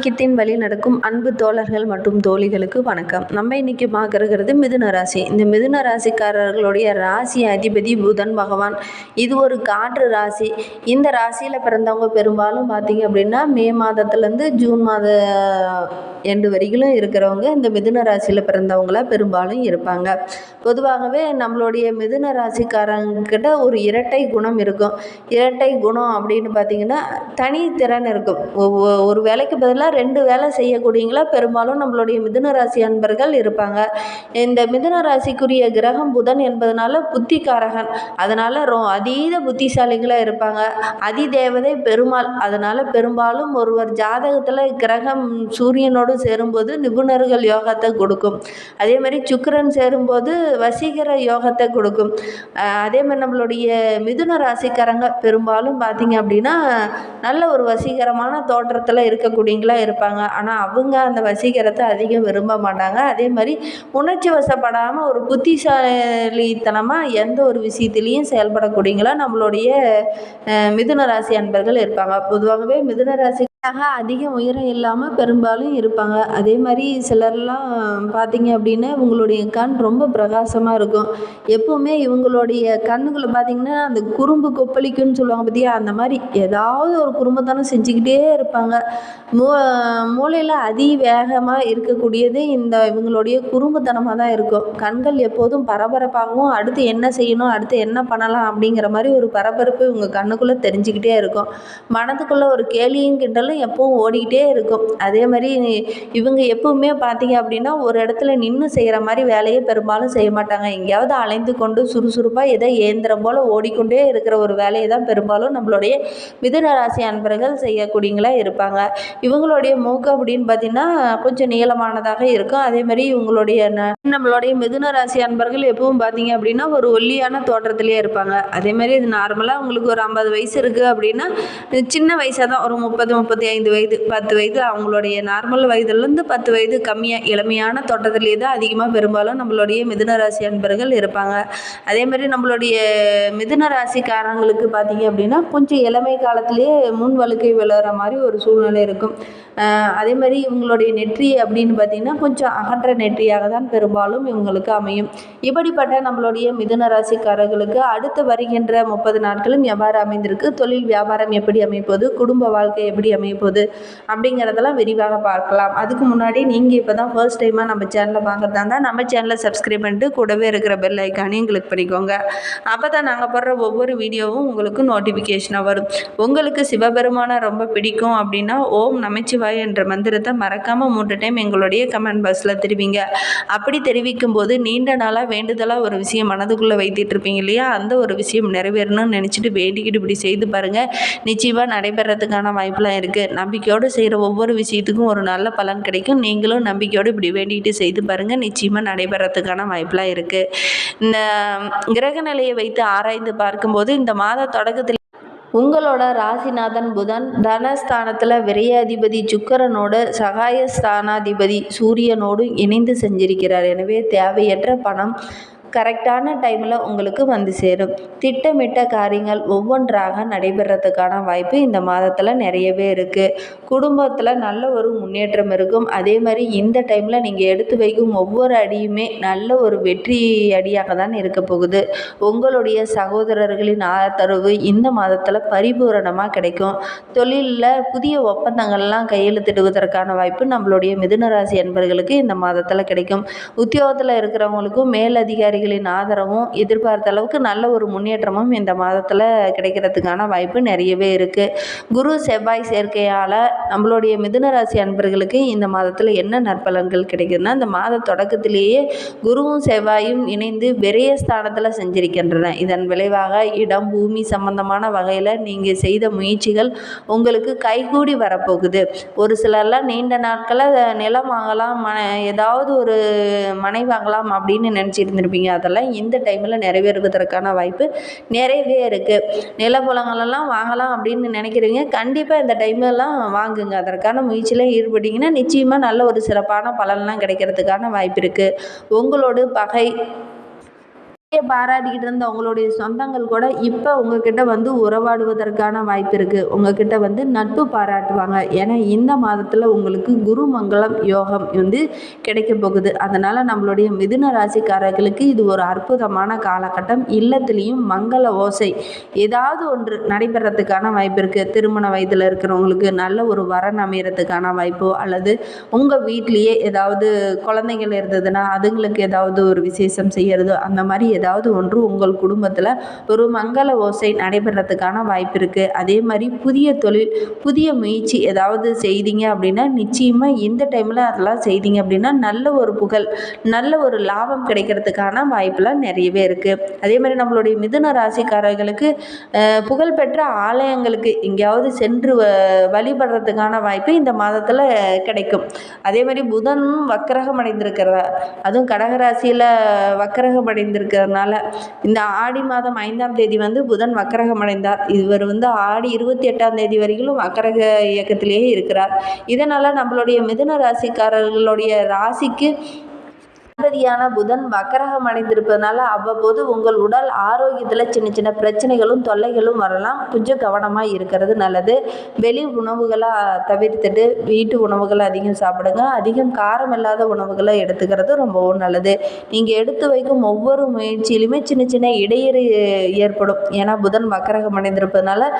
கித்தின் வழி நடக்கும் அன்பு தோழர்கள் மற்றும் தோழிகளுக்கு வணக்கம். நம்ம இன்னைக்கு பார்க்கறது மிதுன ராசி. இந்த மிதுன ராசிக்காரர்களுடைய ராசி அதிபதி புதன் பகவான். இது ஒரு காற்று ராசி. இந்த ராசியில் பிறந்தவங்க பெரும்பாலும் பார்த்தீங்க அப்படின்னா மே மாதத்துலேருந்து ஜூன் மாத எண்டு வரைக்கும் இருக்கிறவங்க இந்த மிதுன ராசியில் பிறந்தவங்களா பெரும்பாலும் இருப்பாங்க. பொதுவாகவே நம்மளுடைய மிதுன ராசிக்காரங்கிட்ட ஒரு இரட்டை குணம் இருக்கும். இரட்டை குணம் அப்படின்னு பார்த்தீங்கன்னா தனித்திறன் இருக்கும். ஒவ்வொ- ஒரு வேலைக்கு பதிலாக ரெண்டு வேலை செய்யக்கூடியங்களா? பெரும்பாலும் நம்மளுடைய மிதுன ராசி அன்பர்கள் இருப்பாங்க. இந்த மிதுன ராசிக்குரிய கிரகம் புதன் என்பதனால புத்திக்காரகன். அதனால் ரொ அதீத புத்திசாலிகளாக இருப்பாங்க. அதிதேவதை பெருமாள். அதனால் பெரும்பாலும் ஒருவர் ஜாதகத்தில் கிரகம் சூரியனோடு சேரும்போது நிபுணர்கள் யோகத்தை கொடுக்கும். அதே மாதிரி சுக்கிரன் சேரும்போது வசீகர யோகத்தை கொடுக்கும். அதே மாதிரி நம்மளுடைய மிதுன ராசிக்காரங்க பெரும்பாலும் பார்த்தீங்க அப்படின்னா நல்ல ஒரு வசீகரமான தோற்றத்தில் இருக்கக்கூடியங்களா இருப்பாங்க. ஆனால் அவங்க அந்த வசீகரத்தை அதிகம் விரும்ப மாட்டாங்க. அதே மாதிரி உணர்ச்சி வசப்படாமல் ஒரு புத்திசாலித்தனமாக எந்த ஒரு விஷயத்துலேயும் செயல்படக்கூடியங்களா நம்மளுடைய மிதுன ராசி அன்பர்கள் இருப்பாங்க. பொதுவாகவே மிதுன ராசி அதிக உயரம் இல்லாமல் பெரும்பாலும் இருப்பாங்க. அதே மாதிரி சிலர்லாம் பார்த்தீங்க அப்படின்னா இவங்களுடைய கண் ரொம்ப பிரகாசமாக இருக்கும். எப்போவுமே இவங்களுடைய கண்ணுக்குள்ளே பார்த்தீங்கன்னா அந்த குறும்பு கொப்பளிக்குன்னு சொல்லுவாங்க பார்த்தியா அந்த மாதிரி ஏதாவது ஒரு குறும்புத்தனம் செஞ்சுக்கிட்டே இருப்பாங்க. மூ மூளையில் அதி வேகமாக இருக்கக்கூடியது இந்த இவங்களுடைய குறும்புத்தனமாக தான் இருக்கும். கண்கள் எப்போதும் பரபரப்பாகவும் அடுத்து என்ன செய்யணும் அடுத்து என்ன பண்ணலாம் அப்படிங்கிற மாதிரி ஒரு பரபரப்பு இவங்க கண்ணுக்குள்ளே தெரிஞ்சுக்கிட்டே இருக்கும். மனதுக்குள்ளே ஒரு கேலியும் கிண்டலும் எப்பவும் ஓடிக்கிட்டே இருக்கும். அதே மாதிரி இவங்க எப்பவுமே பார்த்தீங்க அப்படின்னா ஒரு இடத்துல நின்று செய்கிற மாதிரி வேலையை பெரும்பாலும் செய்ய மாட்டாங்க. எங்கேயாவது அலைந்து கொண்டு சுறுசுறுப்பாக ஏதோ இயந்திரம் போல் ஓடிக்கொண்டே இருக்கிற ஒரு வேலையை தான் பெரும்பாலும் நம்மளுடைய மிதுன ராசி அன்பர்கள் செய்யக்கூடியங்களா இருப்பாங்க. இவங்களுடைய மூக்கு அப்படின்னு பார்த்தீங்கன்னா கொஞ்சம் நீளமானதாக இருக்கும். அதே மாதிரி இவங்களுடைய ந- நம்மளுடைய மிதுன ராசி அன்பர்கள் எப்பவும் பார்த்தீங்க அப்படின்னா ஒரு ஒல்லியான தோற்றத்திலேயே இருப்பாங்க. அதே மாதிரி இது நார்மலாக உங்களுக்கு ஒரு ஐம்பது வயசு இருக்குது அப்படின்னா சின்ன வயசாக தான் ஒரு முப்பது முப்பது ஐந்து வயது பத்து வயது அவங்களுடைய நார்மல் வயதுலேருந்து பத்து வயது கம்மியாக இளமையான தோட்டத்திலே தான் அதிகமாக பெரும்பாலும் நம்மளுடைய மிதுன ராசி அன்பர்கள் இருப்பாங்க. அதே மாதிரி நம்மளுடைய மிதுன ராசிக்காரங்களுக்கு பார்த்தீங்க அப்படின்னா கொஞ்சம் இளமை காலத்திலேயே முன் வழுக்கை விழுற மாதிரி ஒரு சூழ்நிலை இருக்கும். அதே மாதிரி இவங்களுடைய நெற்றி அப்படின்னு பார்த்தீங்கன்னா கொஞ்சம் அகன்ற நெற்றியாக தான் பெரும்பாலும் இவங்களுக்கு அமையும். இப்படிப்பட்ட நம்மளுடைய மிதுன ராசிக்காரர்களுக்கு அடுத்து வருகின்ற முப்பது நாட்களும் எவ்வாறு அமைந்திருக்கு? தொழில் வியாபாரம் எப்படி அமைப்போது? குடும்ப வாழ்க்கை எப்படி அமைப்போது போகுது அப்படிங்கிறதெல்லாம் விரிவாக பார்க்கலாம். அதுக்கு முன்னாடி நீங்கள் இப்போ தான் ஃபர்ஸ்ட் டைமாக நம்ம சேனலை பார்க்குறதா இருந்தால் நம்ம சேனலை சப்ஸ்கிரைப் பண்ணிட்டு கூடவே இருக்கிற பெல் ஐக்கானையும் கிளிக் பண்ணிக்கோங்க. அப்போ தான் நாங்கள் போடுற ஒவ்வொரு வீடியோவும் உங்களுக்கு நோட்டிஃபிகேஷனாக வரும். உங்களுக்கு சிவபெருமானை ரொம்ப பிடிக்கும் அப்படின்னா ஓம் நமச்சிவாய் என்ற மந்திரத்தை மறக்காமல் மூன்று டைம் எங்களுடைய கமெண்ட் பாக்ஸில் தெரிவிங்க. அப்படி தெரிவிக்கும் போது நீண்ட நாளாக வேண்டுதலாக ஒரு விஷயம் மனதுக்குள்ளே வைத்திட்டு இருப்பீங்க இல்லையா? அந்த ஒரு விஷயம் நிறைவேறணும்னு நினச்சிட்டு வேண்டிக்கிட்டு இப்படி செய்து பாருங்கள் நிச்சயமாக நடைபெறதுக்கான வாய்ப்பெலாம் இருக்குது நம்பிக்கையோடு செய்கிற ஒவ்வொரு விஷயத்துக்கும் ஒரு நல்ல பலன் கிடைக்கும். நீங்களும் நம்பிக்கையோடு இப்படி வேண்டிகிட்டு செய்து பாருங்கள் நிச்சயமாக நடைபெறத்துக்கான வாய்ப்பெலாம் இருக்குது இந்த கிரக நிலையை வைத்து ஆராய்ந்து பார்க்கும்போது இந்த மாத தொடக்கத்தில் உங்களோட ராசிநாதன் புதன் தனஸ்தானத்தில் விரையாதிபதி சுக்கரனோட சகாய ஸ்தானாதிபதி சூரியனோடு இணைந்து செஞ்சிருக்கிறார். எனவே தேவையற்ற பணம் கரெக்டான டைமில் உங்களுக்கு வந்து சேரும். திட்டமிட்ட காரியங்கள் ஒவ்வொன்றாக நடைபெறத்துக்கான வாய்ப்பு இந்த மாதத்தில் நிறையவே இருக்குது குடும்பத்தில் நல்ல ஒரு முன்னேற்றம் இருக்கும். அதே மாதிரி இந்த டைமில் நீங்கள் எடுத்து வைக்கும் ஒவ்வொரு அடியுமே நல்ல ஒரு வெற்றி அடியாக தான் இருக்க போகுது. உங்களுடைய சகோதரர்களின் ஆதரவு இந்த மாதத்தில் பரிபூரணமாக கிடைக்கும். தொழிலில் புதிய ஒப்பந்தங்கள்லாம் கையெழுத்திடுவதற்கான வாய்ப்பு நம்மளுடைய மிதுனராசி என்பர்களுக்கு இந்த மாதத்தில் கிடைக்கும். உத்தியோகத்தில் இருக்கிறவங்களுக்கும் அதிகாரிகளின் ஆதரவும் எதிர்பார்த்த அளவுக்கு நல்ல ஒரு முன்னேற்றமும் இந்த மாதத்தில் கிடைக்கிறதுக்கான வாய்ப்பு நிறையவே இருக்குது குரு செவ்வாய் சேர்க்கையால் நம்மளுடைய மிதுன ராசி அன்பர்களுக்கு இந்த மாதத்தில் என்ன நற்பலன்கள் கிடைக்குதுன்னா இந்த மாத தொடக்கத்திலேயே குருவும் செவ்வாயும் இணைந்து விரைய ஸ்தானத்தில் செஞ்சிருக்கின்றன. இதன் விளைவாக இடம் பூமி சம்பந்தமான வகையில் நீங்கள் செய்த முயற்சிகள் உங்களுக்கு கைகூடி வரப்போகுது. ஒரு சிலர்லாம் நீண்ட நாட்களில் நிலம் வாங்கலாம் மன ஏதாவது ஒரு மனை வாங்கலாம் அப்படின்னு நினச்சிட்டு இருந்திருப்பீங்க. அதெல்லாம் இந்த டைமில் நிறைவேறுவதற்கான வாய்ப்பு நிறையவே இருக்குது நிலப்புலங்களெல்லாம் வாங்கலாம் அப்படின்னு நினைக்கிறீங்க. கண்டிப்பாக இந்த டைமெல்லாம் வாங்குங்க. அதற்கான முயற்சியில் ஈடுபட்டிங்கன்னா நிச்சயமாக நல்ல ஒரு சிறப்பான பலன்லாம் கிடைக்கிறதுக்கான வாய்ப்பு இருக்குது உங்களோட பகை பாராட்டிக்கிட்டு இருந்த உங்களுடைய சொந்தங்கள் கூட இப்போ உங்ககிட்ட வந்து உறவாடுவதற்கான வாய்ப்பு இருக்குது உங்ககிட்ட வந்து நட்பு பாராட்டுவாங்க. ஏன்னா இந்த மாதத்தில் உங்களுக்கு குரு மங்களம் யோகம் வந்து கிடைக்க போகுது. அதனால் நம்மளுடைய மிதுன ராசிக்காரர்களுக்கு இது ஒரு அற்புதமான காலகட்டம். இல்லத்துலேயும் மங்கள ஓசை ஏதாவது ஒன்று நடைபெறத்துக்கான வாய்ப்பு இருக்குது திருமண வயதில் இருக்கிறவங்களுக்கு நல்ல ஒரு வரன் அமையறதுக்கான வாய்ப்போ அல்லது உங்கள் வீட்லேயே ஏதாவது குழந்தைகள் இருந்ததுன்னா அதுங்களுக்கு ஏதாவது ஒரு விசேஷம் செய்யறதோ அந்த மாதிரி ஏதாவது ஒன்று உங்கள் குடும்பத்தில் ஒரு மங்கள ஓசை நடைபெறத்துக்கான வாய்ப்பு இருக்குது அதே மாதிரி புதிய தொழில் புதிய முயற்சி ஏதாவது செய்தீங்க அப்படின்னா நிச்சயமாக இந்த டைமில் அதெல்லாம் செய்தீங்க அப்படின்னா நல்ல ஒரு புகழ் நல்ல ஒரு லாபம் கிடைக்கிறதுக்கான வாய்ப்பெலாம் நிறையவே இருக்குது அதே மாதிரி நம்மளுடைய மிதுன ராசிக்காரர்களுக்கு புகழ்பெற்ற ஆலயங்களுக்கு எங்கேயாவது சென்று வ வழிபடுறதுக்கான வாய்ப்பு இந்த மாதத்தில் கிடைக்கும். அதே மாதிரி புதனும் வக்கரகம் அடைந்திருக்கிறதா அதுவும் கடகராசியில் வக்கரகம் இருக்கிறதுனால இந்த ஆடி மாதம் ஐந்தாம் தேதி வந்து புதன் வக்கரகம் அடைந்தார் இவர் வந்து ஆடி இருபத்தி எட்டாம் தேதி வரைக்கும் வக்கரக இயக்கத்திலேயே இருக்கிறார். இதனால் நம்மளுடைய மிதுன ராசிக்காரர்களுடைய ராசிக்கு அதிபதியான புதன் வக்கரகம் அடைந்திருப்பதனால அவ்வப்போது உங்கள் உடல் ஆரோக்கியத்தில் சின்ன சின்ன பிரச்சனைகளும் தொல்லைகளும் வரலாம். கொஞ்சம் கவனமாக இருக்கிறது நல்லது. வெளி உணவுகளை தவிர்த்துட்டு வீட்டு உணவுகளை அதிகம் சாப்பிடுங்க. அதிகம் காரம் இல்லாத உணவுகளை எடுத்துக்கிறது ரொம்பவும் நல்லது. நீங்கள் எடுத்து வைக்கும் ஒவ்வொரு முயற்சியிலுமே சின்ன சின்ன இடையூறு ஏற்படும். ஏன்னா புதன் வக்கரகம் அடைந்திருப்பதனால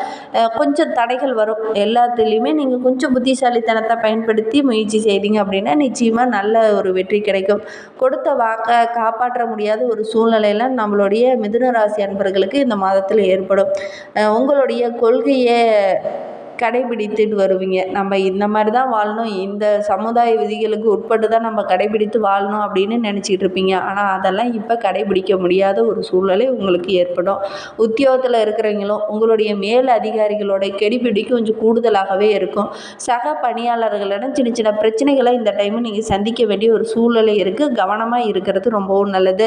கொஞ்சம் தடைகள் வரும். எல்லாத்துலேயுமே நீங்கள் கொஞ்சம் புத்திசாலித்தனத்தை பயன்படுத்தி முயற்சி செய்தீங்க அப்படின்னா நிச்சயமாக நல்ல ஒரு வெற்றி கிடைக்கும். கொடுத்த வாக்கை காப்பாற்ற முடியாத ஒரு சூழ்நிலையில் நம்மளுடைய மிதுன ராசி அன்பர்களுக்கு இந்த மாதத்தில் ஏற்படும். உங்களுடைய கொள்கையை கடைபிடித்துட்டு வருவீங்க. நம்ம இந்த மாதிரி தான் வாழணும். இந்த சமுதாய விதிகளுக்கு உட்பட்டு தான் நம்ம கடைபிடித்து வாழணும் அப்படின்னு நினச்சிட்டு இருப்பீங்க. ஆனால் அதெல்லாம் இப்போ கடைபிடிக்க முடியாத ஒரு சூழ்நிலை உங்களுக்கு ஏற்படும். உத்தியோகத்தில் இருக்கிறவங்களும் உங்களுடைய மேல் அதிகாரிகளோட கெடிபிடி கொஞ்சம் கூடுதலாகவே இருக்கும். சக பணியாளர்களிடம் சின்ன சின்ன பிரச்சனைகளை இந்த டைம் நீங்கள் சந்திக்க வேண்டிய ஒரு சூழ்நிலை இருக்குது கவனமாக இருக்கிறது ரொம்பவும் நல்லது.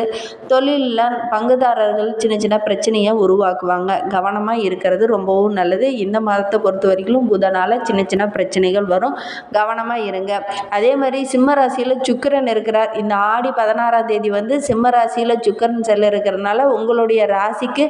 தொழிலில் பங்குதாரர்கள் சின்ன சின்ன பிரச்சனையை உருவாக்குவாங்க. கவனமாக இருக்கிறது ரொம்பவும் நல்லது. இந்த மாதத்தை பொறுத்த வரைக்கும் புதனால் சின்ன சின்ன பிரச்சனைகள் வரும். கவனமாக இருங்க. அதே மாதிரி சிம்ம ராசியில் சுக்கிரன் இருக்கிறார். இந்த ஆடி பதினாறாம் தேதி வந்து சிம்ம ராசியில் சுக்கிரன் செல்ல இருக்கிறதுனால உங்களுடைய ராசிக்கு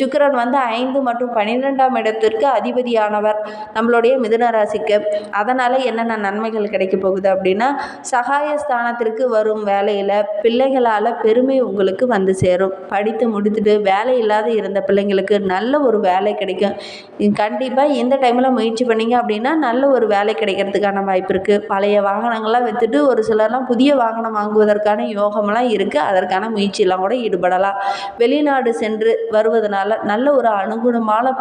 சுக்கரன் சுக்கிரன் வந்து ஐந்து மற்றும் பன்னிரெண்டாம் இடத்திற்கு அதிபதியானவர். நம்மளுடைய மிதுன ராசிக்கு. அதனால் என்னென்ன நன்மைகள் கிடைக்க போகுது அப்படின்னா சகாய ஸ்தானத்திற்கு வரும் வேலையில் பிள்ளைகளால் பெருமை உங்களுக்கு வந்து சேரும். படித்து முடித்துட்டு வேலை இல்லாத இருந்த பிள்ளைங்களுக்கு நல்ல ஒரு வேலை கிடைக்கும். கண்டிப்பாக இந்த டைமில் முயற்சி பண்ணீங்க அப்படின்னா நல்ல ஒரு வேலை கிடைக்கிறதுக்கான வாய்ப்பு இருக்குது பழைய வாகனங்கள்லாம் விற்றுட்டு ஒரு சிலர்லாம் புதிய வாகனம் வாங்குவதற்கான யோகமெல்லாம் இருக்குது அதற்கான முயற்சியெல்லாம் கூட ஈடுபடலாம். வெளிநாடு சென்று வருவதனால நல்ல ஒரு அனுகுணமான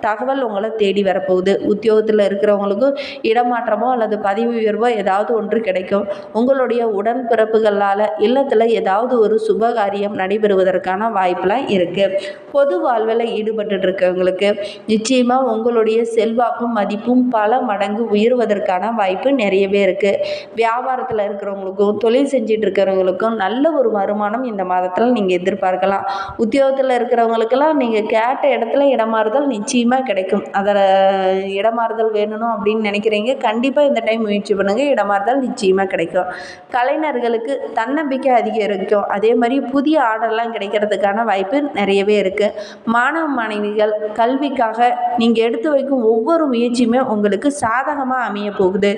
தகவல் உங்களை தேடி வரப்போகுது. உத்தியோகத்தில் இருக்கிறவங்களுக்கும் இடமாற்றமோ அல்லது பதவி உயர்வோ ஏதாவது ஒன்று கிடைக்கும். உங்களுடைய உடன்பிறப்புகளால் இல்லத்தில் ஏதாவது ஒரு சுபகாரியம் நடைபெறுவதற்கான வாய்ப்பெலாம் இருக்குது பொது வாழ்வில் ஈடுபட்டு இருக்கவங்களுக்கு நிச்சயமாக உங்களுடைய செல்வாக்கும் மதிப்பும் பல மடங்கு உயர்வதற்கான வாய்ப்பு நிறையவே இருக்குது வியாபாரத்தில் இருக்கிறவங்களுக்கும் தொழில் செஞ்சிட்டு இருக்கிறவங்களுக்கும் நல்ல ஒரு வருமானம் இந்த மாதத்தில் நீங்கள் எதிர்பார்க்கலாம். உத்தியோகத்தில் இருக்கிறவங்களுக்கெல்லாம் நீங்கள் கேட்ட இடத்துல இடமாறுதல் நிச்சயமாக கிடைக்கும். அதில் இடமாறுதல் வேணும் அப்படின்னு நினைக்கிறீங்க கண்டிப்பாக இந்த டைம் முயற்சி பண்ணுங்கள் இடமாறுதல் நிச்சயமாக கிடைக்கும். கலைஞர்களுக்கு தன்னம்பிக்கை அதிகரிக்கும். அதே மாதிரி புதிய ஆர்டர்லாம் கிடைக்கிறதுக்கான வாய்ப்பு நிறையவே இருக்குது மாணவ மாணவிகள் கல்விக்காக நீங்கள் எடுத்து வைக்கும் ஒவ்வொரு ஒவ்வொரு முயற்சியுமே உங்களுக்கு சாதகமாக அமைய போகுது.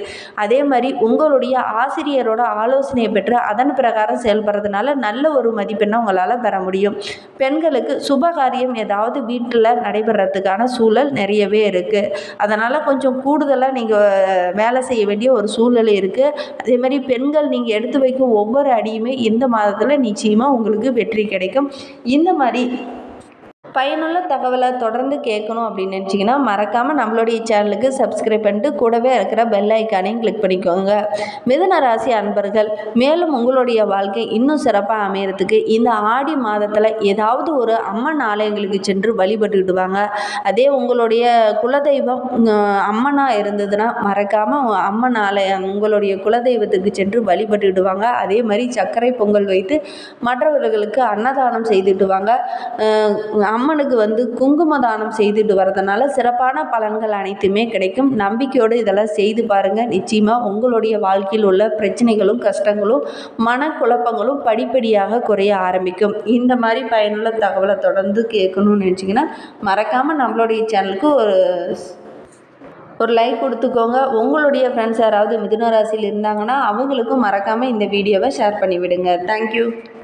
அதே மாதிரி உங்களுடைய ஆசிரியரோட ஆலோசனையை பெற்று அதன் பிரகாரம் செயல்படுறதுனால நல்ல ஒரு மதிப்பெண்ணை உங்களால் பெற முடியும். பெண்களுக்கு சுபகாரியம் ஏதாவது வீட்டில் நடைபெறத்துக்கான சூழல் நிறையவே இருக்குது அதனால் கொஞ்சம் கூடுதலாக நீங்கள் வேலை செய்ய வேண்டிய ஒரு சூழல் இருக்குது அதே மாதிரி பெண்கள் நீங்கள் எடுத்து வைக்கும் ஒவ்வொரு அடியுமே இந்த மாதத்தில் நிச்சயமாக உங்களுக்கு வெற்றி கிடைக்கும். இந்த மாதிரி பயனுள்ள தகவலை தொடர்ந்து கேட்கணும் அப்படின்னு நினச்சிங்கன்னா மறக்காமல் நம்மளுடைய சேனலுக்கு சப்ஸ்கிரைப் பண்ணிட்டு கூடவே இருக்கிற பெல் ஐக்கானையும் கிளிக் பண்ணிக்கோங்க. மிதுன ராசி அன்பர்கள் மேலும் உங்களுடைய வாழ்க்கை இன்னும் சிறப்பாக அமையறதுக்கு இந்த ஆடி மாதத்தில் ஏதாவது ஒரு அம்மன் ஆலயங்களுக்கு சென்று வழிபட்டுக்கிட்டு வாங்க அதே உங்களுடைய குலதெய்வம் அம்மனாக இருந்ததுன்னா மறக்காமல் அம்மன் ஆலயம் உங்களுடைய குலதெய்வத்துக்கு சென்று வழிபட்டுக்கிட்டு வாங்க அதே மாதிரி சர்க்கரை பொங்கல் வைத்து மற்றவர்களுக்கு அன்னதானம் செய்துட்டு வாங்க அம்மன் அம்மனுக்கு வந்து குங்கும தானம் செய்துட்டு வரதுனால சிறப்பான பலன்கள் அனைத்துமே கிடைக்கும். நம்பிக்கையோடு இதெல்லாம் செய்து பாருங்கள் நிச்சயமாக உங்களுடைய வாழ்க்கையில் உள்ள பிரச்சனைகளும் கஷ்டங்களும் மனக்குழப்பங்களும் படிப்படியாக குறைய ஆரம்பிக்கும். இந்த மாதிரி பயனுள்ள தகவலை தொடர்ந்து கேட்கணும்னு நினச்சிங்கன்னா மறக்காமல் நம்மளுடைய சேனலுக்கு ஒரு ஒரு லைக் கொடுத்துக்கோங்க. உங்களுடைய ஃப்ரெண்ட்ஸ் யாராவது மிதுன ராசியில் இருந்தாங்கன்னா அவங்களுக்கும் மறக்காமல் இந்த வீடியோவை ஷேர் பண்ணிவிடுங்க. தேங்க்யூ